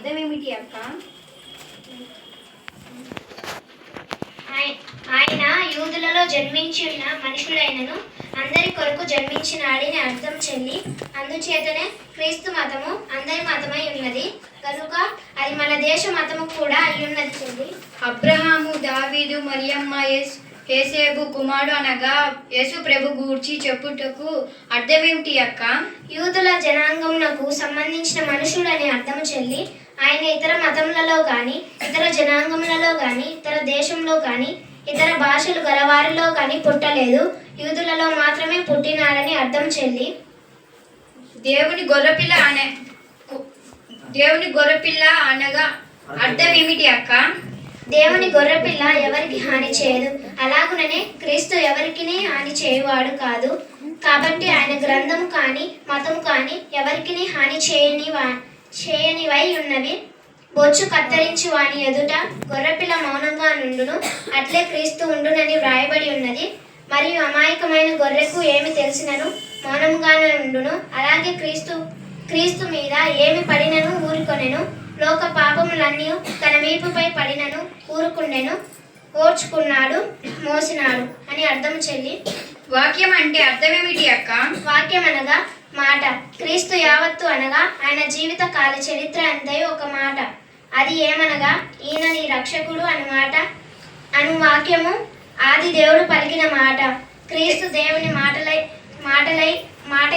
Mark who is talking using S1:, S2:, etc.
S1: అర్థం ఏమిటి అక్క?
S2: ఆయ- ఆయన యూదులలో జన్మించి ఉన్న మనుషులైనను అందరి కొరకు జన్మించినాడని అర్థం చెల్లి అందుచేతనే క్రీస్తు మతము అందరి మతమై ఉన్నది. కనుక అది మన దేశ మతము కూడా అయి ఉన్నది చెల్లి
S1: అబ్రహాము దావీదు మరియమ్మ యేస్ ఏసేబు కుమారుడు అనగా యేసు ప్రభు గూర్చి చెప్పుటకు అర్థమేమిటి అక్క?
S2: యూదుల జనాంగమునకు సంబంధించిన మనుషులని అర్థము చెల్లి ఆయన ఇతర మతములలో గాని ఇతర జనాంగములలో గాని ఇతర దేశంలో గాని ఇతర భాషలు గలవారిలో గాని పుట్టలేదు. యూదులలో మాత్రమే పుట్టినాడని అర్థం చెల్లి.
S1: దేవుని గొర్రెపిల్ల అనే దేవుని గొర్రెపిల్ల అనగా అర్థం ఏమిటి అక్క?
S2: దేవుని గొర్రెపిల్ల ఎవరికి హాని చేయదు. అలాగుననే క్రీస్తు ఎవరికినే హాని చేయువాడు కాదు. కాబట్టి ఆయన గ్రంథం కానీ మతము కానీ ఎవరికిని హాని చేయని వా చేయనివై ఉన్నవి. బొచ్చు కత్తిరించి వాని ఎదుట గొర్రెపిల్ల మౌనంగా నుండును. అట్లే క్రీస్తు ఉండునని వ్రాయబడి ఉన్నది. మరియు అమాయకమైన గొర్రెకు ఏమి తెలిసినను? మౌనంగానే ఉండును. అలాగే క్రీస్తు క్రీస్తు మీద ఏమి పడినను? ఊరుకొనెను. లోక పాపములన్నీ తన వీపుపై పడినను ఊరుకుండెను ఓర్చుకున్నాడు మోసినాడు అని అర్థం చెల్లి.
S1: వాక్యం అంటే అర్థమేమిటి అక్క?
S2: వాక్యం అనగా మాట. క్రీస్తు యావత్తు అనగా ఆయన జీవిత కాల చరిత్ర అంతయు ఒక మాట. అది ఏమనగా ఈయన నీ రక్షకుడు అని మాట అను వాక్యము ఆది దేవుడు పలికిన మాట. క్రీస్తు దేవుని మాటలై మాటలై మాట